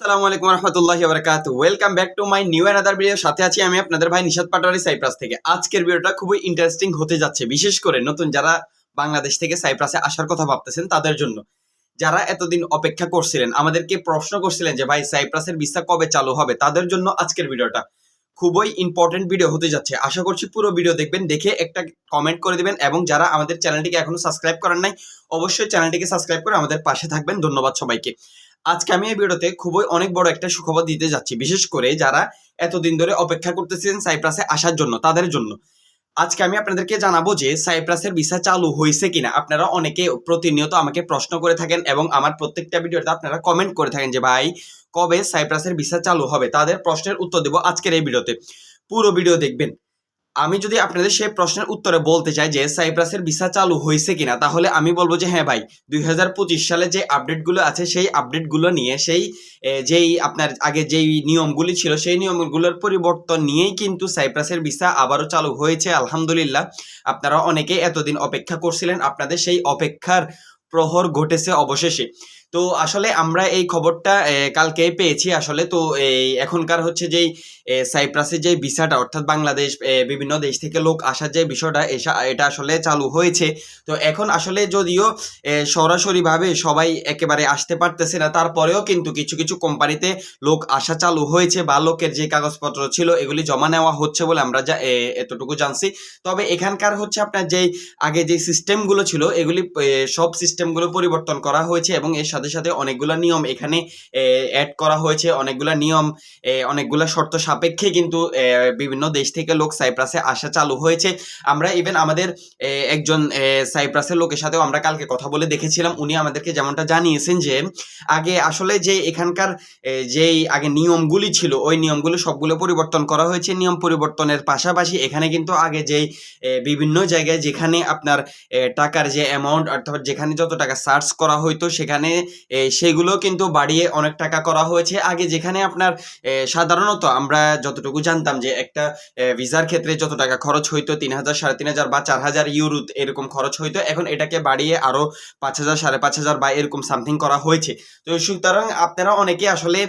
আসসালামু আলাইকুম রহমতুল্লাহি বারাকাত welcome back to my new another video সাথে আছি আমি আপনাদের ভাই নিশাদ পাটোয়ারি সাইপ্রাস থেকে। আজকের ভিডিওটা খুবই ইন্টারেস্টিং হতে যাচ্ছে, বিশেষ করে নতুন যারা বাংলাদেশ থেকে সাইপ্রাসে আসার কথা ভাবতেছেন তাদের জন্য। যারা এতদিন অপেক্ষা করছিলেন, আমাদেরকে প্রশ্ন করছিলেন যে, ভাই সাইপ্রাসের ভিসা কবে চালু হবে? তাদের জন্য আজকের ভিডিওটা খুবই ইম্পর্টেন্ট ভিডিও হতে যাচ্ছে। আশা করছি পুরো ভিডিও দেখবেন, দেখে একটা কমেন্ট করে দিবেন এবং যারা আমাদের চ্যানেলটিকে এখনও সাবস্ক্রাইব করেন নাই, অবশ্যই চ্যানেলটিকে সাবস্ক্রাইব করে আমাদের পাশে থাকবেন। ধন্যবাদ সবাইকে। আজকে আমি এই ভিডিওতে খুবই অনেক বড় একটা সুখবর দিতে যাচ্ছি, বিশেষ করে যারা এতদিন ধরে অপেক্ষা করতেছিলেন সাইপ্রাসে আসার জন্য, তাদের জন্য। আজকে আমি আপনাদেরকে জানাব যে সাইপ্রাসের ভিসা চালু হয়েছে কিনা। আপনারা অনেকে প্রতিনিয়ত আমাকে প্রশ্ন করে থাকেন এবং আমার প্রত্যেকটা ভিডিওতে আপনারা কমেন্ট করে থাকেন যে, ভাই, কবে সাইপ্রাসের ভিসা চালু হবে? তাদের প্রশ্নের উত্তর দেবো আজকের এই ভিডিওতে। পুরো ভিডিও দেখবেন। আমি যদি আপনাদের সেই প্রশ্নের উত্তরে বলতে চাই যে সাইপ্রাসের ভিসা চালু হয়েছে কিনা, তাহলে আমি বলব যে হ্যাঁ ভাই, দুই হাজার পঁচিশ সালে যে আপডেটগুলো আছে, সেই আপডেটগুলো নিয়ে, সেই যেই আপনার আগে যেই নিয়মগুলি ছিল, সেই নিয়মগুলোর পরিবর্তন নিয়েই কিন্তু সাইপ্রাসের ভিসা আবারও চালু হয়েছে, আলহামদুলিল্লাহ। আপনারা অনেকে এতদিন অপেক্ষা করছিলেন, আপনাদের সেই অপেক্ষার প্রহর ঘটেছে অবশেষে। তো আসলে আমরা এই খবরটা কালকে পেয়েছি আসলে। তো এই এখনকার হচ্ছে যেই সাইপ্রাসের যে ভিসাটা, অর্থাৎ বাংলাদেশ বিভিন্ন দেশ থেকে লোক আসার যে বিষয়টা এটা আসলে চালু হয়েছে। তো এখন আসলে যদিও সরাসরিভাবে সবাই একেবারে আসতে পারতেছে না, তারপরেও কিন্তু কিছু কিছু কোম্পানিতে লোক আসা চালু হয়েছে বা লোকের যে কাগজপত্র ছিল, এগুলি জমা নেওয়া হচ্ছে বলে আমরা যা এতটুকু জানছি। তবে এখানকার হচ্ছে আপনার যেই, আগে যে সিস্টেমগুলো ছিল, এগুলি সব সিস্টেমগুলো পরিবর্তন করা হয়েছে এবং এর সাথে সাথে অনেকগুলো নিয়ম এখানে অ্যাড করা হয়েছে। অনেকগুলো নিয়ম অনেকগুলো শর্ত সাপেক্ষে কিন্তু বিভিন্ন দেশ থেকে লোক সাইপ্রাসে আসা চালু হয়েছে। আমরা ইভেন আমাদের একজন সাইপ্রাসের লোকের সাথেও আমরা কালকে কথা বলে দেখেছিলাম। উনি আমাদেরকে যেমনটা জানিয়েছেন যে, আগে আসলে যে এখানকার যেই আগে নিয়মগুলি ছিল, ওই নিয়মগুলো সবগুলো পরিবর্তন করা হয়েছে। নিয়ম পরিবর্তনের পাশাপাশি এখানে কিন্তু আগে যেই বিভিন্ন জায়গায় যেখানে আপনার টাকার যে অ্যামাউন্ট অর্থাৎ যেখানে যত টাকা সার্চ করা হইতো, সেখানে সেগুলো কিন্তু বাড়িয়ে অনেক টাকা করা হয়েছে। আগে যেখানে আপনার সাধারণত আমরা যতটুকু জানতাম যে একটা ভিসার ক্ষেত্রে যত টাকা খরচ হইতো, তিন হাজার, সাড়ে তিন হাজার বা চার হাজার ইউরো এরকম খরচ হইতো, এখন এটাকে বাড়িয়ে আরও পাঁচ হাজার, সাড়ে পাঁচ হাজার বা এরকম সামথিং করা হয়েছে। তো সুতরাং আপনারা অনেকে আসলে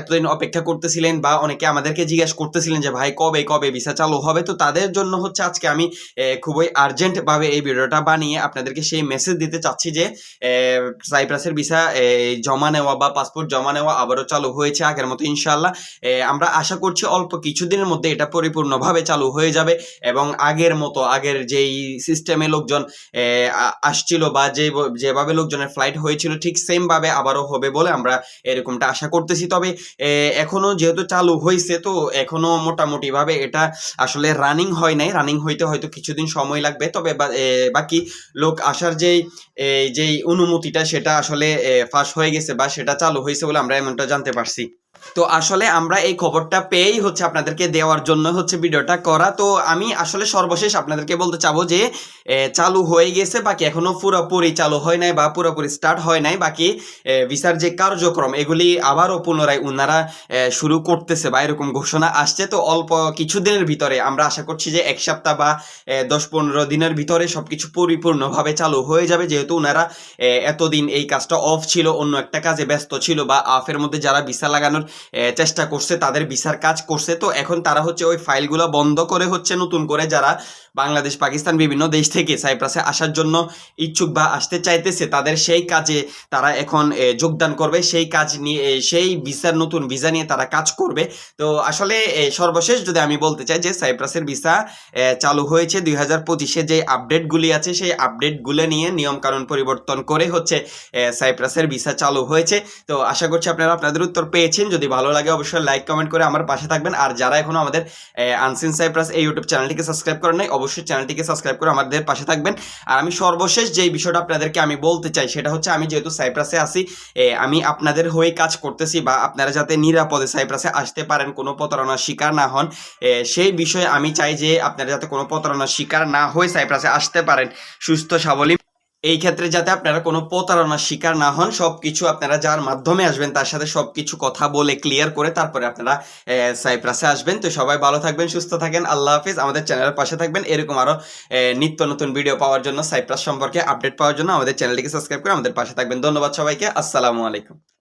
এতদিন অপেক্ষা করতেছিলেন বা অনেকে আমাদেরকে জিজ্ঞেস করতেছিলেন যে, ভাই, কবে কবে ভিসা চালু হবে? তো তাদের জন্য হচ্ছে আজকে আমি খুবই আর্জেন্ট ভাবে এই ভিডিওটা বানিয়ে আপনাদেরকে সেই মেসেজ দিতে চাচ্ছি যে সাইপ্রাসের ভিসা এ, জমা নেওয়া বা পাসপোর্ট জমা নেওয়া আবারও চালু হয়েছে আগের মতো ইনশাল্লাহ আমরা আশা করছি অল্প কিছুদিনের মধ্যে এটা পরিপূর্ণভাবে চালু হয়ে যাবে এবং আগের মতো আগের যেই সিস্টেমে লোকজন আসছিল বা যে যেভাবে লোকজনের ফ্লাইট হয়েছিল ঠিক সেমভাবে আবারও হবে বলে আমরা এরকমটা আশা করতেছি। তবে এ, এখনও যেহেতু চালু হয়েছে তো এখনও মোটামুটি ভাবে এটা আসলে রানিং হয় নাই। রানিং হইতে হয়তো কিছুদিন সময় লাগবে। তবে বাকি লোক আসার যেই যেই অনুমতিটা সেটা আসলে ফাঁস হয়ে গেছে বা সেটা চালু হয়েছে বলে আমরা এমনটা জানতে পারছি। তো আসলে আমরা এই খবরটা পেয়েই হচ্ছে আপনাদেরকে দেওয়ার জন্য হচ্ছে ভিডিওটা করা। তো আমি আসলে সর্বশেষ আপনাদেরকে বলতে চাবো যে চালু হয়ে গেছে বাকি এখনও পুরোপুরি চালু হয় নাই বা পুরোপুরি স্টার্ট হয় নাই। বাকি ভিসার যে কার্যক্রম এগুলি আবারও পুনরায় ওনারা এ, শুরু করতেছে বা এরকম ঘোষণা আসছে। তো অল্প কিছুদিনের ভিতরে আমরা আশা করছি যে এক সপ্তাহ বা দশ পনেরো দিনের ভিতরে সবকিছু পরিপূর্ণভাবে চালু হয়ে যাবে। যেহেতু ওনারা এতদিন এই কাজটা অফ ছিল অন্য একটা কাজে ব্যস্ত ছিল বা আফের মধ্যে যারা ভিসা লাগানোর চেষ্টা করছে, তাদের ভিসার কাজ করছে। তো এখন তারা হচ্ছে ওই ফাইলগুলো বন্ধ করে হচ্ছে নতুন করে যারা বাংলাদেশ, পাকিস্তান বিভিন্ন দেশ থেকে সাইপ্রাসে আসার জন্য ইচ্ছুক বা আসতে চাইতেছে, তাদের সেই কাজে তারা এখন যোগদান করবে। সেই কাজ নিয়ে সেই ভিসার নতুন ভিসা নিয়ে তারা কাজ করবে। তো আসলে সর্বশেষ যদি আমি বলতে চাই যে সাইপ্রাসের ভিসা চালু হয়েছে দুই হাজার পঁচিশে, যে আপডেটগুলি আছে, সেই আপডেটগুলো নিয়ে নিয়মকানুন পরিবর্তন করে হচ্ছে সাইপ্রাসের ভিসা চালু হয়েছে। তো আশা করছি আপনারা আপনাদের উত্তর পেয়েছেন। যদি ভালো লাগে অবশ্যই লাইক কমেন্ট করে আমার পাশে থাকবেন। আর যারা এখনও আমাদের আনসিন সাইপ্রাস এই ইউটিউব চ্যানেলটিকে সাবস্ক্রাইব করেন নাই অবশ্যই চ্যানেলটিকে সাবস্ক্রাইব করে আমাদের পাশে থাকবেন। আর আমি সর্বশেষ যেই বিষয়টা আপনাদেরকে আমি বলতে চাই সেটা হচ্ছে আমি যেহেতু সাইপ্রাসে এ, আমি আপনাদের হয়ে কাজ করতেছি বা আপনারা যাতে নিরাপদে সাইপ্রাসে আসতে পারেন কোনো প্রতারণার শিকার না হন সেই বিষয়ে আমি চাই যে আপনারা যাতে কোনো প্রতারণার শিকার না হয়ে সাইপ্রাসে আসতে পারেন। সুস্থ স্বাবলম্বী এই ক্ষেত্রে যাতে আপনারা কোনো প্রতারণার শিকার না হন সব কিছু আপনারা যার মাধ্যমে আসবেন তার সাথে সব কিছু কথা বলে ক্লিয়ার করে তারপরে আপনারা সাইপ্রাসে আসবেন। তো সবাই ভালো থাকবেন, সুস্থ থাকেন, আল্লাহ হাফিজ। আমাদের চ্যানেলের পাশে থাকবেন। এরকম আরও নিত্য নতুন ভিডিও পাওয়ার জন্য সাইপ্রাস সম্পর্কে আপডেট পাওয়ার জন্য আমাদের চ্যানেলটিকে সাবস্ক্রাইব করে আমাদের পাশে থাকবেন। ধন্যবাদ সবাইকে। আসসালামু আলাইকুম।